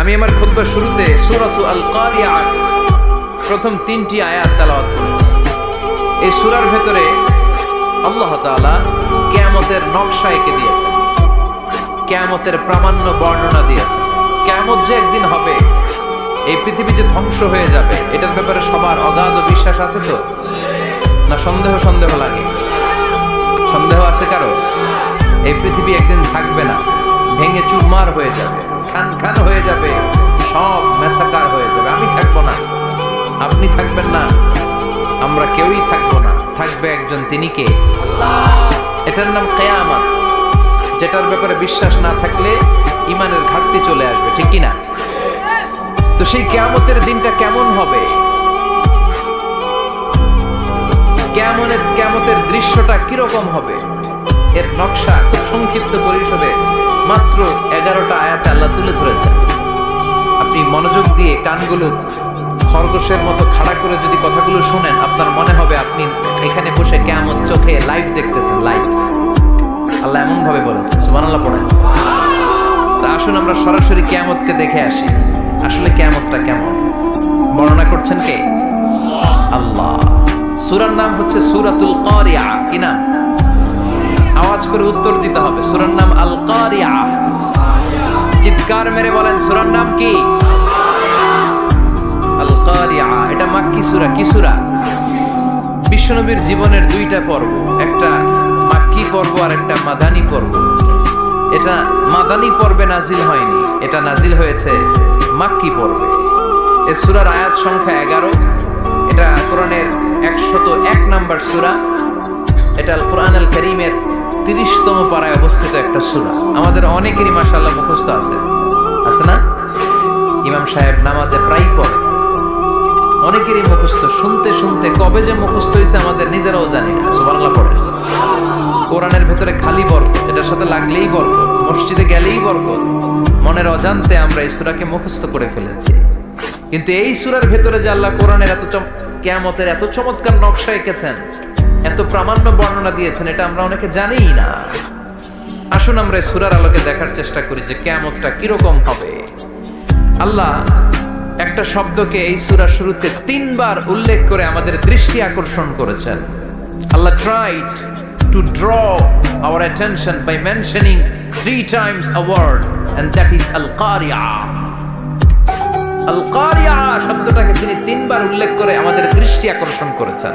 আমি আমার খুতবার শুরুতে সূরাতু আল কারিয়া প্রথম তিনটি আয়াত তেলাওয়াত করেছি। এই সুরার ভেতরে আল্লাহ তাআলা কিয়ামতের নকশা এঁকে দিয়েছেন। কিয়ামতের প্রামাণ্য বর্ণনা দিয়েছেন। কিয়ামত যে একদিন হবে, এই পৃথিবী যে ধ্বংস হয়ে যাবে, এটার ব্যাপারে সবার অগাধ বিশ্বাস আছে তো? না সন্দেহ সন্দেহ লাগে? সন্দেহ আছে কারও? এই পৃথিবী একদিন থাকবে না, ভেঙে চুরমার হয়ে যাবে। খান খান হয়ে যাবে, সব মেসাকার হয়ে যাবে। আমি থাকব না। আপনি থাকবেন না। আমরা কেউই থাকব না। থাকবে একজন তিনি কে? এটার নাম কেয়ামত। যেটার ব্যাপারে বিশ্বাস না থাকলে ইমানের ঘাটতি চলে আসবে, ঠিক কি না তো সেই কেয়ামতের দিনটা কেমন হবে? কেমনের কেমতের দৃশ্যটা কীরকম হবে? এর নকশা সংক্ষিপ্ত পরিসরে মাত্র এগারোটা আয়াত আল্লাহ তুলে ধরেছেন। আপনি মনোযোগ দিয়ে কানগুলো খরগোশের মতো খাড়া করে যদি কথাগুলো শুনেন, আপনার মনে হবে আপনি এখানে বসে কেমন চোখে লাইভ দেখতেছেন লাইভ আল্লাহ এমন ভাবে বলেছে সুমান আল্লাহ পড়েন আসুন আমরা সরাসরি কেয়ামতকে দেখে আসি, আসলে কেয়ামতটা কেমন? বর্ণনা করছেন কে? আল্লাহ। সূরার নাম হচ্ছে সুরাতুল কারিয়া, কি নাম? আওয়াজ করে উত্তর দিতে হবে। সুরার নাম আল কারিয়া চিৎকার মেরে বলেন, সুরার নাম কি? আল কারিয়া এটা মাক্কি সূরা। কি বিশ্বনবীর জীবনের দুইটা পর্ব। একটা মাক্কি পর্ব আর একটা মাদানী পর্ব। এটা মাদানী পর্বে নাজিল হয়নি। এটা নাজিল হয়েছে মাক্কি পর্বে। এ সূরার আয়াত সংখ্যা এগারো। এটা কোরআনের একশত এক নাম্বার সুরা। এটা কোরআন আল করিমের তিরিশতম পাড়ায় অবস্থিত একটা সূরা। আমাদের অনেকেরই মাশাআল্লাহ মুখস্থ আছে। আছে না? ইমাম সাহেব নামাজে প্রায় পড়ে অনেকেরই মুখস্থ। শুনতে শুনতে কবে যে মুখস্থ হয়েছে আমাদের নিজেরাও জানি না। সুবহানাল্লাহ পড়ে। কোরআনের ভেতরে খালি বরকত, এটার সাথে লাগলেই বরকত, মসজিদে গেলেই বরকত, মনের অজান্তে আমরা এই সূরাকে মুখস্থ করে ফেলেছি। কিন্তু এই সূরার ভেতরে যে আল্লাহ কোরআনের এত চম, কেয়ামতের এত চমৎকার নকশা এঁকেছেন এত প্রামাণ্য বর্ণনা দিয়েছেন, এটা আমরা অনেকে জানিই না। আসুন আমরা সুরার আলোকে দেখার চেষ্টা করি যে কেয়ামতটা কীরকম হবে। আল্লাহ একটা শব্দকে এই সূরা শুরুতে তিনবার উল্লেখ করে আমাদের দৃষ্টি আকর্ষণ করেছেন। Allah tried to draw our attention by mentioning three times a word and that is আল কারিয়া আল কারিয়া শব্দটাকে তিনি তিনবার উল্লেখ করে আমাদের দৃষ্টি আকর্ষণ করেছেন।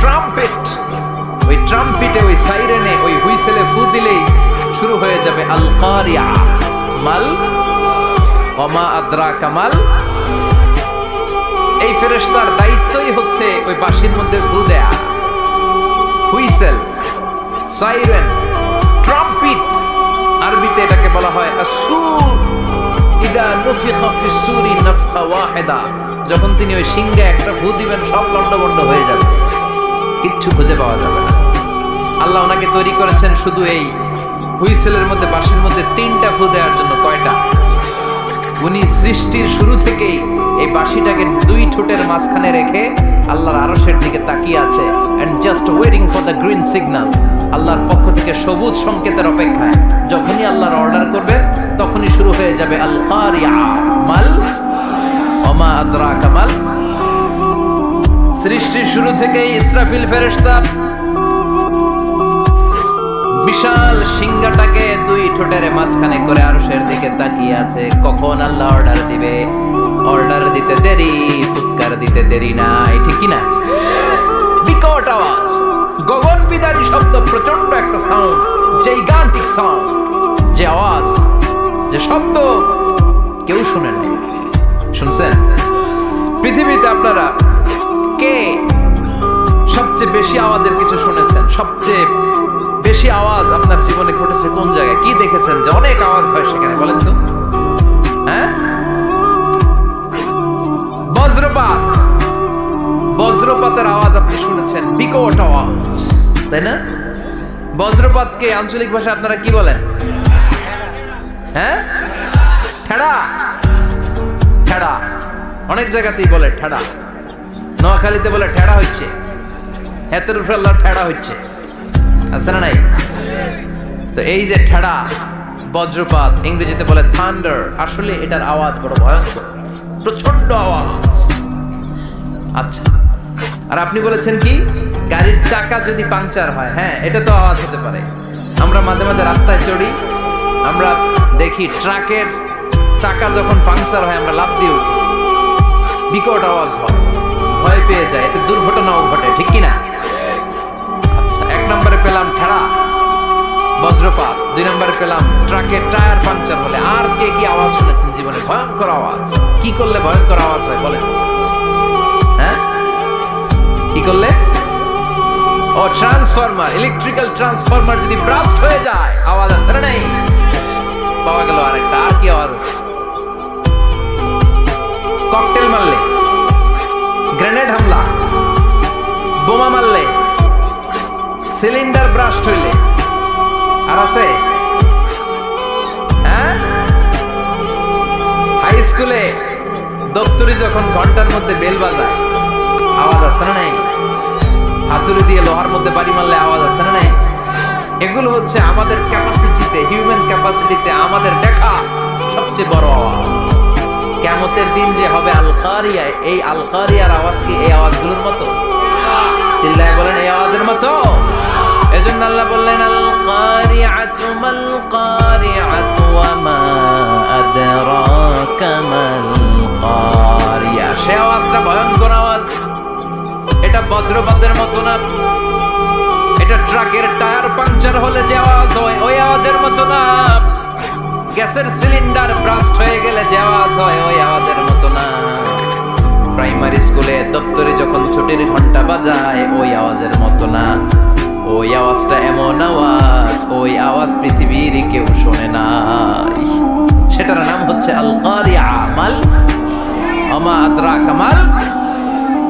ট্রাম্পেট ওই ট্রাম্পিটে ওই সাইরেনে ওই হুইসেলে ফু দিলেই শুরু হয়ে যাবে আল কারিয়া মাল ওমা আদ্রা কামাল এই ফেরেশতার দায়িত্বই হচ্ছে ওই বাঁশির মধ্যে ফু দেয়া। হুইসেল সাইরেন ট্রাম্পিট আরবিতে এটাকে বলা হয় আসুর ইদা নুফিখা ফিস সূরি নাফখা ওয়াহিদা। যখন তিনি ওই সিংহে একটা ফু দিবেন, সব লন্ডভন্ড হয়ে যাবে। কিচ্ছু খুঁজে পাওয়া যাবে না। আল্লাহ ওনাকে তৈরি করেছেন শুধু এই হুইসেলের মধ্যে, বাঁশির মধ্যে তিনটা ফু দেওয়ার জন্য, কয়টা? উনি সৃষ্টির শুরু থেকেই এই বাঁশিটাকে দুই ঠোঁটের মাঝখানে রেখে আল্লাহর আরশের দিকে তাকিয়ে আছে and just waiting for the green signal আল্লাহর পক্ষ থেকে সবুজ সংকেতের অপেক্ষায় যখনই আল্লাহর অর্ডার করবে, তখনই শুরু হয়ে যাবে আল কারিয়া মাল, ওমা আদরা কামাল সৃষ্টির শুরু থেকেই ইসরাফিল ফেরেশতা বিশাল সিংহাটাকে দুই ঠোঁটের মাঝখানে করে আরশের দিকে তাকিয়ে আছে। কখন আল্লাহ অর্ডার দিবে? অর্ডার দিতে দেরি, ফুৎকার দিতে দেরি নাই, ঠিক না বিকট আওয়াজ, গগন বিদারী শব্দ প্রচণ্ড একটা সাউন্ড জাইগান্টিক সাউন্ড যে আওয়াজ, যে শব্দ কেউ শুনেন শুনছেন? পৃথিবীতে আপনারা কে সবচেয়ে বেশি আওয়াজের কিছু শুনেছেন? সবচেয়ে বেশি আওয়াজ আপনার জীবনে ঘটেছে কোন জায়গায়? কি দেখেছেন যে অনেক আওয়াজ হয় সেখানে? বলেন তো। হ্যাঁ? বজ্রপাত। বজ্রপাতের আওয়াজ আপনি শুনেছেন। বিকট আওয়াজ, তাই না? বজ্রপাতকে আঞ্চলিক ভাষা আপনারা কি বলেন? হ্যাঁ? ঠেড়া। ঠেড়া। অনেক জায়গাতেই বলে ঠেড়া। নোয়াখালীতে বলে ঠেড়া হচ্ছে। হেতের উপরে আল্লাহ ঠেড়া হচ্ছে। আছে না নাই? তো এই যে ঠেড়া, বজ্রপাত, ইংরেজিতে বলে থান্ডার আসলে এটার আওয়াজ বড় ভয়ঙ্কর। প্রচণ্ড আওয়াজ। আচ্ছা আর আপনি বলেছেন কি, গাড়ির চাকা যদি পাংচার হয় হ্যাঁ এটা তো আওয়াজ হতে পারে। আমরা মাঝে মাঝে রাস্তায় চড়ি, আমরা দেখি ট্রাকের চাকা যখন পাংচার হয়, আমরা লাভ দিয়ে উঠি। বিকট আওয়াজ হয়। ভয় পেয়ে যায়, এতে দুর্ঘটনাও ঘটে, ঠিক কি না আচ্ছা এক নম্বরে পেলাম ঠেড়া বজ্রপাত। দুই নম্বরে পেলাম ট্রাকের টায়ার পাংচার হলে আর কে কি আওয়াজ শুনেছেন জীবনে? ভয়ঙ্কর আওয়াজ। কি করলে ভয়ঙ্কর আওয়াজ হয়, বলেন। হ্যাঁ? কি করলে? ও, ট্রান্সফরমার, ইলেকট্রিক্যাল ট্রান্সফরমার যদি ব্রাস্ট হয়ে যায়, আওয়াজ আছে না নাই? পাওয়া গেল আরেকটা। আর কি আওয়াজ আছে? ককটেল মারলে। গ্রেনেড হামলা। বোমা মারলে, সিলিন্ডার ব্রাস্ট হইলে। আর আছে? হ্যাঁ? হাই স্কুলে দপ্তরি যখন ঘণ্টার মধ্যে বেল বাজায়, আওয়াজ আসছে না নাই? হাতুড়ি দিয়ে লোহার মধ্যে বাড়ি মারলে আওয়াজ আসছে না নাই? এগুলো হচ্ছে আমাদের ক্যাপাসিটিতে হিউম্যান ক্যাপাসিটিতে আমাদের দেখা সবচেয়ে বড় আওয়াজ। কেমতের দিন যে হবে আলকারিয়া, এই আলকারিয়ার আওয়াজ কি এই আওয়াজগুলোর মতো? চিল্লায় বলেন, এই আওয়াজের মতো? এজন্য আল্লাহ বললেন মা কারিয়া সে আওয়াজটা ভয়ঙ্কর আওয়াজ। এটা বজ্রপাতের মতো না। এটা ট্রাকের টায়ার পাংচার হলে যে আওয়াজ হয়, ওই আওয়াজের মতো না। গ্যাসের সিলিন্ডার ব্রাস্ট হয়ে গেলে যে আওয়াজ হয়, ওই আওয়াজের মতো না। প্রাইমারি স্কুলে দপ্তরে যখন ছুটির ঘণ্টা বাজায়, ওই আওয়াজের মতো না। ওই আওয়াজটা এমন আওয়াজ, ওই আওয়াজ পৃথিবীর কেউ শোনে না। সেটার নাম হচ্ছে আল কারিয়া মাল আমা কামাল,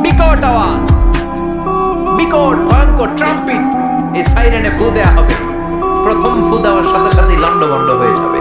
বিকট আওয়াজ। বিকট, ভয়ঙ্কর ট্রাম্পিট, এই সাইরেনে ফু দেয়া হবে। প্রথম ফু দেওয়ার সাথে সাথে লন্ডভন্ড হয়ে যাবে।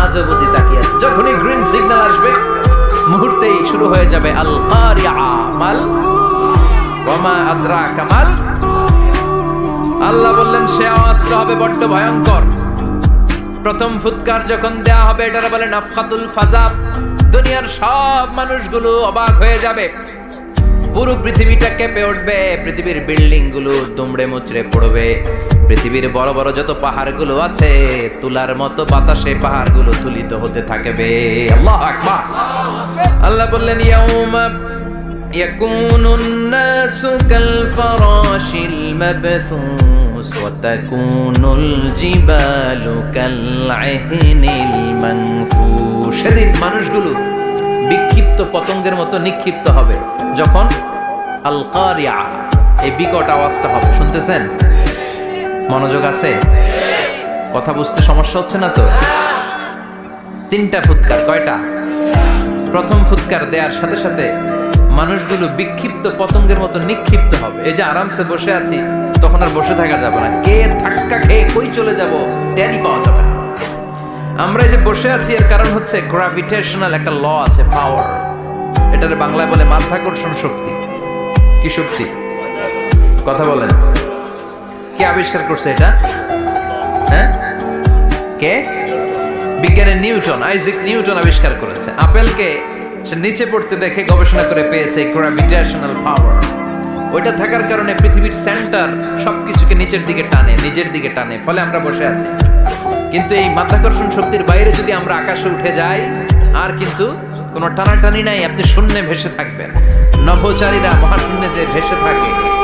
আজ অবধি তাকিয়ে আছে। যখনই গ্রিন সিগন্যাল আসবে, মুহূর্তেই শুরু হয়ে যাবে আল মাল। কামাল আল্লাহ বললেন, সে আওয়াজটা হবে বড্ড ভয়ঙ্কর। প্রথম ফুৎকার যখন দেয়া হবে, এটার বলে নাফখাতুল ফাজাব। দুনিয়ার সব মানুষগুলো অবাক হয়ে যাবে। পুরো পৃথিবীটা কেঁপে উঠবে, পৃথিবীর বিল্ডিংগুলো দুমড়ে মুচড়ে পড়বে। পৃথিবীর বড় বড় যত পাহাড়গুলো আছে তুলার মতো বাতাসে পাহাড়গুলো তুলিত হতে থাকবে আল্লাহ আকবার আল্লাহ বললেন ইয়াউমা يكون الناس كالفراش المبثوث وتكون الجبال كالعهن المنفوش সেদিন মানুষগুলো বিক্ষিপ্ত পতঙ্গের মতো নিক্ষিপ্ত হবে যখন আল কারিয়া এই বিকট আওয়াজটা হবে শুনতেছেন মনোযোগ আছে? কথা বুঝতে সমস্যা হচ্ছে না তো? তিনটা ফুৎকার, কয়টা? প্রথম ফুৎকার দেওয়ার সাথে সাথে মানুষগুলো বিক্ষিপ্ত পতঙ্গের মতো নিক্ষিপ্ত হবে। এই যে আরামসে বসে আছি, তখন আর বসে থাকা যাবে না। কে ধাক্কা খেয়ে কই চলে যাব টেরই পাওয়া যাবে না। আমরা যে বসে আছি, এর কারণ হচ্ছে গ্রাভিটেশনাল একটা ল আছে পাওয়ার এটারে বাংলায় বলে মাধ্যাকর্ষণ শক্তি। কি শক্তি? কথা বলেন। কে আবিষ্কার করছে এটা? হ্যাঁ? কে? বিজ্ঞানের নিউটন, আইজিক নিউটন আবিষ্কার করেছে। আপেলকে সে নিচে পড়তে দেখে গবেষণা করে পেয়েছে গ্রাভিটেশনাল পাওয়ার ওইটা থাকার কারণে পৃথিবীর সেন্টার সবকিছুকে নিচের দিকে টানে, নিজের দিকে টানে, ফলে আমরা বসে আছি। কিন্তু এই মাধ্যাকর্ষণ শক্তির বাইরে যদি আমরা আকাশে উঠে যাই, আর কিন্তু কোনো টানাটানি নাই, আপনি শূন্যে ভেসে থাকবেন। নভোচারীরা মহাশূন্যে যে ভেসে থাকে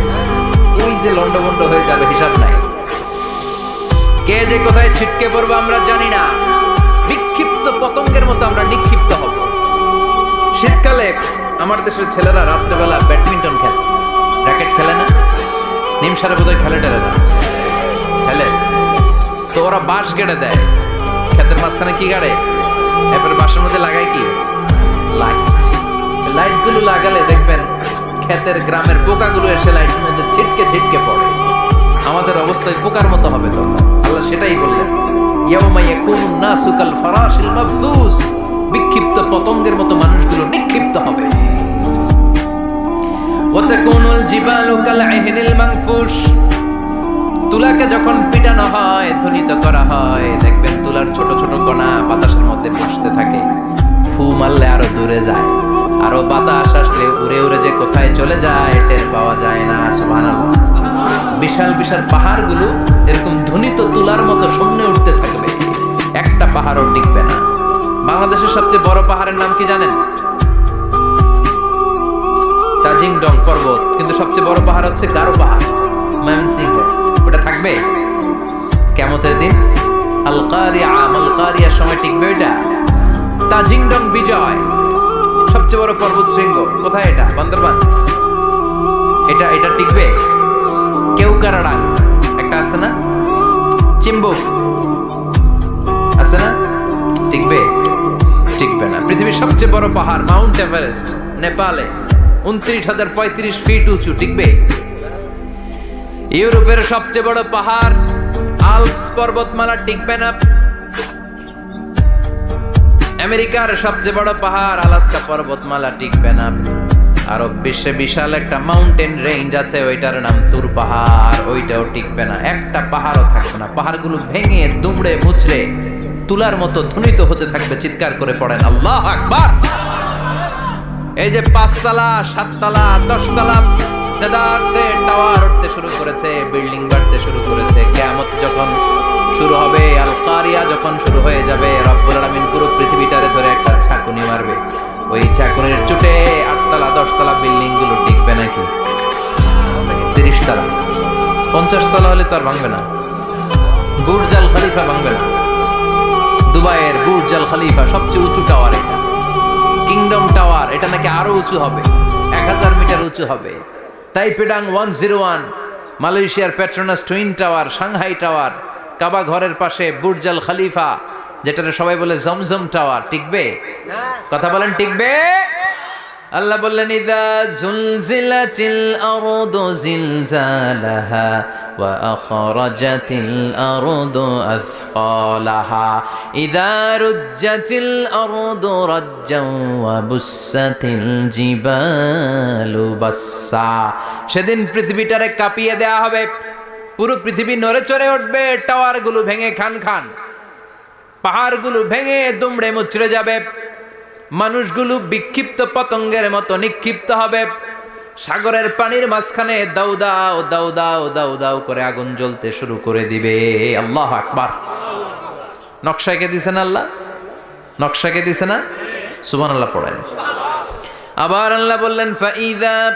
ওই যে লন্ডভন্ড হয়ে যাবে, হিসাব নাই। কে যে কোথায় ছিটকে পড়ব আমরা জানি না। বিক্ষিপ্ত পতঙ্গের মতো আমরা নিক্ষিপ্ত হব। শীতকালে আমার দেশের ছেলেরা রাত্রেবেলা ব্যাডমিন্টন খেলে। র্যাকেট খেলে না? নিমসারে বোধহয় খেলে টেলে না। খেলে। তো ওরা বাঁশ গেড়ে দেয়। ক্ষেতের মাঝখানে কি গাড়ে? এরপরে বাঁশের মধ্যে লাগায় কি? লাইট লাইটগুলো লাগালে দেখবেন ক্ষেতের গ্রামের পোকাগুলো এসে লাইটের মধ্যে ছিটকে ছিটকে পড়ে। আমাদের অবস্থায় পোকার মতো হবে তো? আল্লাহ সেটাই বললেন। বিক্ষিপ্ত পতঙ্গের মতো মানুষগুলো নিক্ষিপ্ত হবে। তুলাকে যখন পিটানো বিশাল পাহাড়গুলো এরকম ধ্বনিত তুলার মতো সামনে উঠতে থাকবে। একটা পাহাড়ও টিকবে না। বাংলাদেশের সবচেয়ে বড় পাহাড়ের নাম কি জানেন? তাজিংডং পর্বত। কিন্তু সবচেয়ে বড় পাহাড় হচ্ছে গারো পাহাড় ময়মনসিংহ ওটা থাকবে? কেমতের দিন? আল কারিয়া আল সময় টিকবে এটা তাজিংডং বিজয়। সবচেয়ে বড় পর্বত শৃঙ্গ কোথায় এটা? বান্দরবান। এটা এটা টিকবে? কেউ কারাডাং একটা আছে না? চিম্বুক আছে না? টিকবে? টিকবে না। পৃথিবীর সবচেয়ে বড় পাহাড়, মাউন্ট এভারেস্ট, নেপালে, উনত্রিশ হাজার পঁয়ত্রিশ ফিট উঁচু, টিকবে? ইউরোপের সবচেয়ে বড় পাহাড়, আলপস পর্বতমালা, টিকবে না। আমেরিকার সবচেয়ে বড় পাহাড়, আলাস্কা পর্বতমালা, টিকবে না। আরও বিশ্বে বিশাল একটা মাউন্টেন রেঞ্জ আছে, ওইটার নাম তুর পাহাড়। ওইটাও টিকবে না। একটা পাহাড়ও থাকবে না। পাহাড়গুলো ভেঙে, দুমড়ে, মুচড়ে, তুলার মতো ধ্বনিত হতে থাকবে, চিৎকার করে পড়েন। আল্লাহ আকবার! এই যে পাঁচতলা, সাততলা, দশতলা দেদারসে টাওয়ার উঠতে শুরু করেছে বিল্ডিং বাড়তে শুরু করেছে। কেয়ামত যখন শুরু হবে আর কারিয়া যখন শুরু হয়ে যাবে, রব্বুল আলামিন পুরো পৃথিবীটারে ধরে একটা মারবে। ওই ছাকুনির চুটে আটতলা, দশতলা বিল্ডিংগুলো টিকবে নাকি? তিরিশ তলা পঞ্চাশ তলা হলে তো আর ভাঙবে না। বুর্জাল খালিফা ভাঙবে না। দুবাইয়ের বুর্জাল খালিফা সবচেয়ে উঁচু টাওয়ার এটা। কিংডম টাওয়ার, এটা নাকি আরও উঁচু হবে। এক হাজার মিটার উঁচু হবে। তাই পেডাং ওয়ান জিরো ওয়ান, মালয়েশিয়ার Petronas twin tower Shanghai tower, কাবা ঘরের পাশে বুর্জাল খালিফা যেটা সবাই বলে জমজম টাওয়ার টিকবে? কথা বলেন টিকবে? আল্লাহ বললেন ইদা জুলজিলাতিল আরদু জিলজালাহা ওয়া আখরাজাতিল আরদু আথকালাহা ইদা রুজ্জাতিল আরদু রাজ্জাও ওয়া বুসাতিল জিবালু বাসসা। সেদিন পৃথিবীটারে কাঁপিয়ে দেয়া হবে। পুরো পৃথিবী নড়ে চড়ে উঠবে টাওয়ারগুলো ভেঙে খান খান। পাহাড়গুলো ভেঙে দুমড়ে মুচড়ে যাবে। মানুষগুলো বিক্ষিপ্ত পতঙ্গের মতো নিক্ষিপ্ত হবে। সাগরের পানির মাঝখানে দাউ দাও দাউ দাও দাউ দাউ করে আগুন জ্বলতে শুরু করে দিবে। আল্লাহ আকবার। নকশাকে দিছেন আল্লাহ? নকশাকে দিছে না? সুবান আল্লাহ পড়েন। আবার আল্লাহ বললেন ফাইদা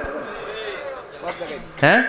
হ্যাঁ